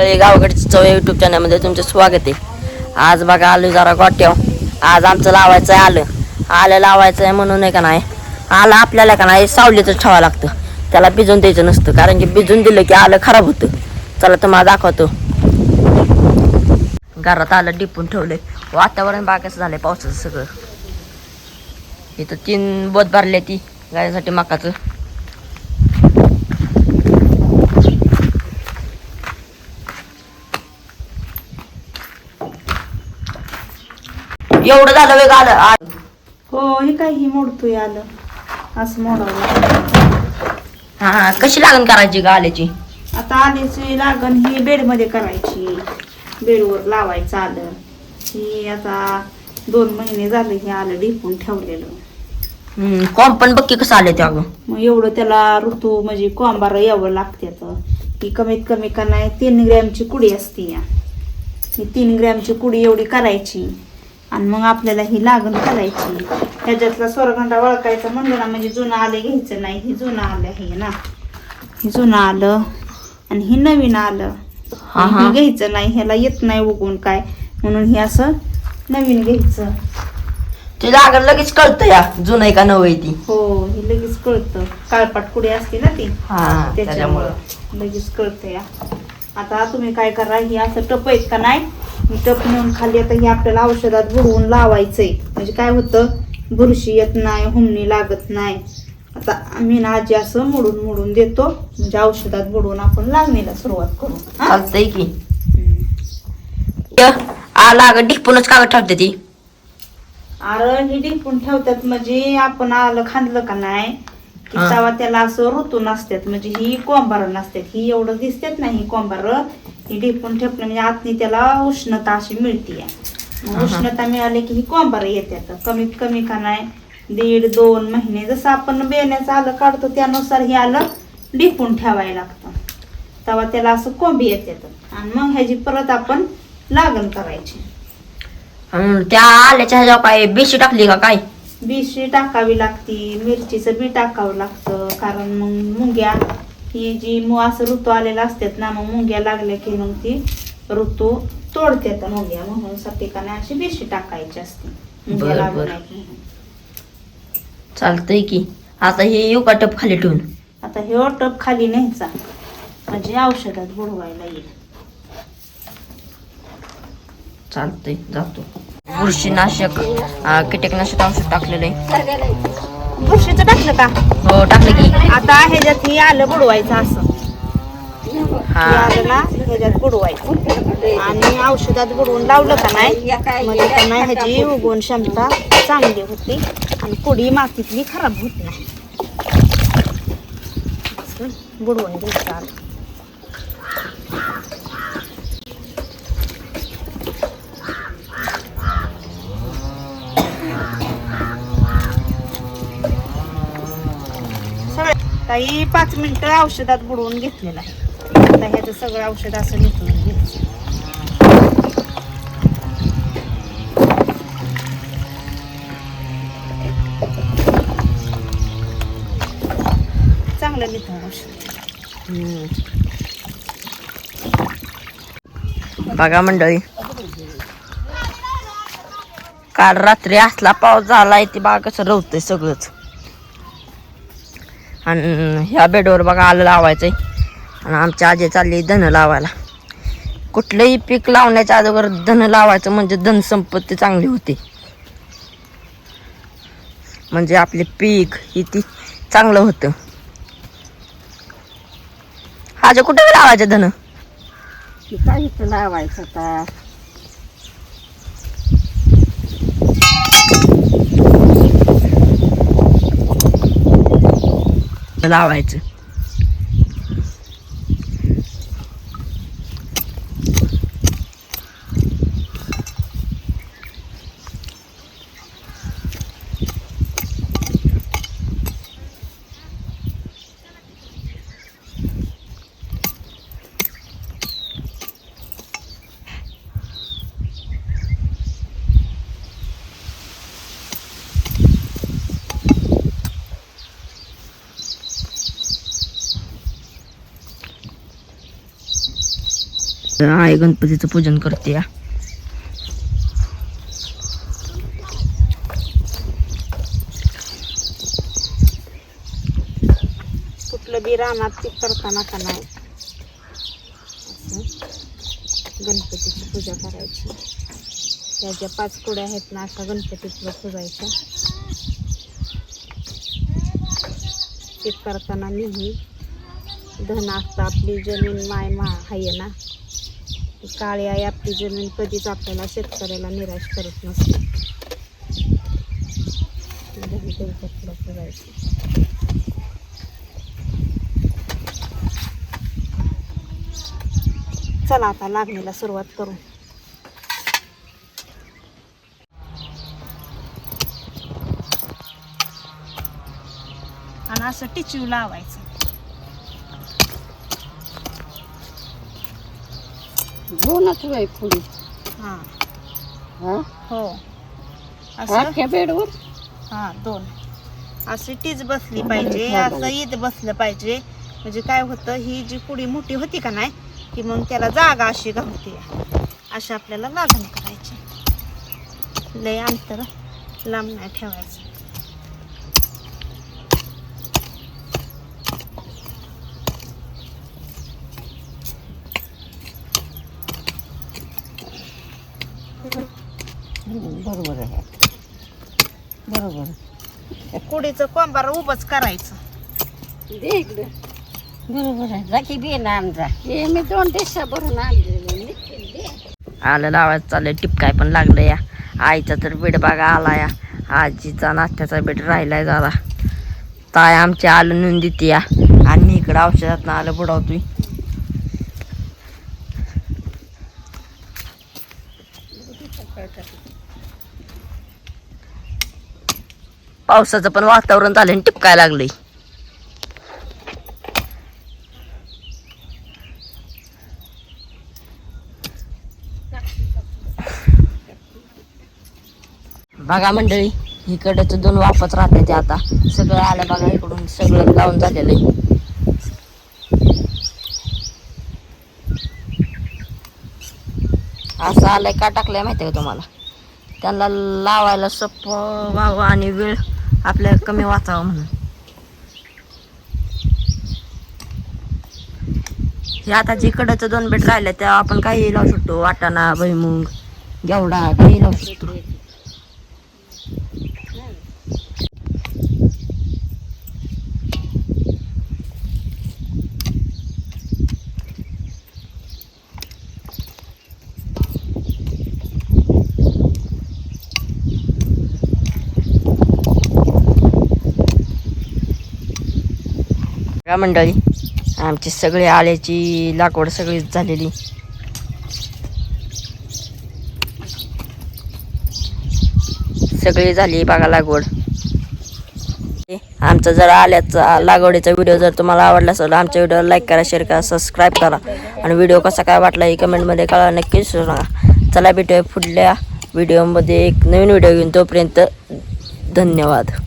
मंडळी गावाकडची चव युट्यूब चॅनलमध्ये तुमचं स्वागत आहे. आज बघा आलो जरा गोट्याव आज आमचं लावायचं आहे आलं. आलं लावायचं आहे म्हणून आहे का नाही? आलं आपल्याला का नाही? सावलीतच ठेवावं लागतं. त्याला भिजून द्यायचं नसतं. कारण की भिजून दिलं की आलं खराब होतं. चला तुम्हाला दाखवतो. घरात आलं डिपून ठेवलंय. वातावरण बाग कसं झालंय पावसाचं सगळं. इथं तीन बोत भरले ती. गायसाठी मकाचं. एवढं झालं वेग आलं. हो हे काय ही मोडतोय आलं. असं मोडावं लागतं. हा कशी लागण करायची का आल्याची? आता आल्याची लागण ही बेडमध्ये करायची. बेडवर लावायचं आलं. ही आता दोन महिने झाले हे आलं डिपून ठेवलेलं. कॉम पण बघ की कसं आले ते अगं. मग एवढं त्याला ऋतू म्हणजे कोंबार यावं लागत्यात ही कमीत कमी का नाही तीन ग्रॅमची कुडी असते या. ही तीन ग्रॅमची कुडी एवढी करायची. आणि मग आपल्याला ही लागण करायची. ह्याच्यातला स्वरखंडा वळखायचा म्हणलं ना म्हणजे जुनं आलं घ्यायचं नाही. ही जुनं आलं हे ना. हे जुनं आलं आणि ही नवीन आलं. हा, घ्यायचं नाही ह्याला येत नाही उगून काय. म्हणून हे असं नवीन घ्यायचं. ते लागण लगेच कळतं या. जुनं आहे का नवं आहे ती? हो हे लगेच कळतं. काळपाट कुडी असते ना ती? त्याच्यामुळं. लगेच कळतं या. आता तुम्ही काय करा ही असं टप आहेत का नाही? टप नेऊन खाली आता ही आपल्याला औषधात बुडवून लावायचंय. म्हणजे काय होतं? बुरशी येत नाही हुमणी लागत नाही. आता आम्ही ना आजी असं मोडून मोडून देतो. म्हणजे औषधात बुडवून आपण लागणीला सुरुवात करू? चालतंय की. हम्म. आ लागण डिपूनच कागद ठेवते ती. अरे ही डिपून ठेवतात म्हणजे आपण आलं खांदलं का नाही? की. तेव्हा त्याला असं ऋतू नसतात. म्हणजे ही कोंबार नसतात. ही एवढं दिसतात ना ही कोंबार. ही डिपून ठेवलं म्हणजे आतनी त्याला उष्णता अशी मिळते. उष्णता मिळाली की ही कोंबार येतात कमीत कमी का नाही दीड दोन महिने जसं आपण बेण्याचं आलं काढतो त्यानुसार हे आलं डिपून ठेवायला लागतं. तेव्हा त्याला असं कोंबी येतात आणि मग ह्याची परत आपण लागण करायची. त्या आल्याच्या ह्याच्यावर काय बेशी टाकली का काय? बीशी टाकावी लागती मिरचीचं बी टाकावं लागतं कारण मग मुंग्या ही जी मु असं ऋतू आलेला असतात ना मग मुंग्या लागल्या की मग ती ऋतू तोडतात मुंग्या म्हणून नाही अशी बेशी टाकायची असते. मुंग्या बरं, लागू बरं. नयेत म्हणून. चालतंय की. आता हे येऊ का टप खाली ठेवून? आता हे टप खाली न्यायचा. म्हणजे औषधात बुडवायला येईल. चालतंय जातो. बुरशीनाशक कीटकनाशक औषध टाकलेलं आहे. बुरशीचं टाकलं का? हो टाकलं की. आता ह्याच्यात हे आलं बुडवायचं असं. हा. हे आलं ना ह्याच्यात बुडवायचं. आणि औषधात बुडवून लावलं का नाही? म्हणजे का नाही ह्याची उगवण क्षमता चांगली होती आणि पुडी मातीतली खराब होत नाही. असं बुडवून घ्यायचं आलं. काही पाच मिनिटं औषधात बुडवून घेतलेलं आहे. आता ह्याचं सगळं औषध असं निघून घ्यायचं. चांगलं निघून औषध. बघा मंडळी. काल रात्री असला पाऊस झालाय ते बाग कसं रवतंय सगळंच. आणि ह्या बेडवर बघा आलं लावायचं आहे आणि आमच्या आजी चालली धन लावायला. कुठलंही पीक लावण्याच्या अगोदर धन लावायचं म्हणजे धनसंपत्ती चांगली होती. म्हणजे आपले पीक ही ती चांगलं होतं. आज कुठे लावायचं धन? काय लावायचं आता. 那外资 लावायचं आई गणपतीचं पूजन करते या. कुठलं बी रानात ते करताना का नाही? गणपतीची पूजा करायची. त्या ज्या पाच कुड्या आहेत ना अशा गणपतीतलं पुजायच्या ते करताना नेहमी धन असतं आपली जमीन माय मा आहे ना. काळी आई आपली जमीन कधीच आपल्याला शेतकऱ्याला निराश करत नसते. चला आता लागणीला सुरुवात करू. आणि असं टिचू लावायचं. दोनच वय पुढे. हा. हा? हो. असं? अख्ख्या बेडवर? हा दोन. अशी टीच बसली पाहिजे असं ईद बसलं पाहिजे. म्हणजे काय होतं ही जी कुडी मोठी होती का नाही की मग त्याला जागा अशी घालते. अशी आपल्याला लागण करायची. लय अंतर लांब नाही ठेवायचं. बरोबर आहे. बरोबर कुडीचं कोंबार उभंच करायचं. दे इकडे. बरोबर आहे. राखी बी ना आमचा. हे मी दोन टेशा भरून आणलेले निघतील दे. आलं लावायचं चाललंय. टिपकाय पण लागलं या. आईचा तर बेड बघा आला या. आजीचा नाश्त्याचा बेड राहिलाय जरा. ताय आमची आलं नेऊन देते या. आणि मी इकडं औषधात आलं बुडवतोय. पावसाचं पण वातावरण झालं आणि टिपकाय लागलंय. बघा मंडळी इकडचं दोन वापस राहते ते आता. सगळं आलं बघा इकडून सगळं लावून झालेलं आहे. असं आलंय का टाकलंय माहिती का तुम्हाला? त्यांना लावायला सोपं व्हावं आणि वेळ आपल्या कमी वाचावं म्हणून. हे आता जिकडचं दोन बेट राहिले त्या आपण काही लावू शकतो वाटाणा भुईमुंग घेवडा काही लावू शकतो. का मंडळी आमची सगळी आल्याची लागवड सगळीच झालेली. सगळी झाली बघा लागवड. आमचा जर आल्याचा लागवडीचा व्हिडिओ जर तुम्हाला आवडला असेल आमच्या व्हिडिओला लाईक करा शेअर करा सबस्क्राईब करा. आणि व्हिडिओ कसा काय वाटला हे कमेंटमध्ये कळा नक्कीच सांगा चला भेटूया पुढल्या व्हिडिओमध्ये एक नवीन व्हिडिओ घेऊन. तोपर्यंत धन्यवाद.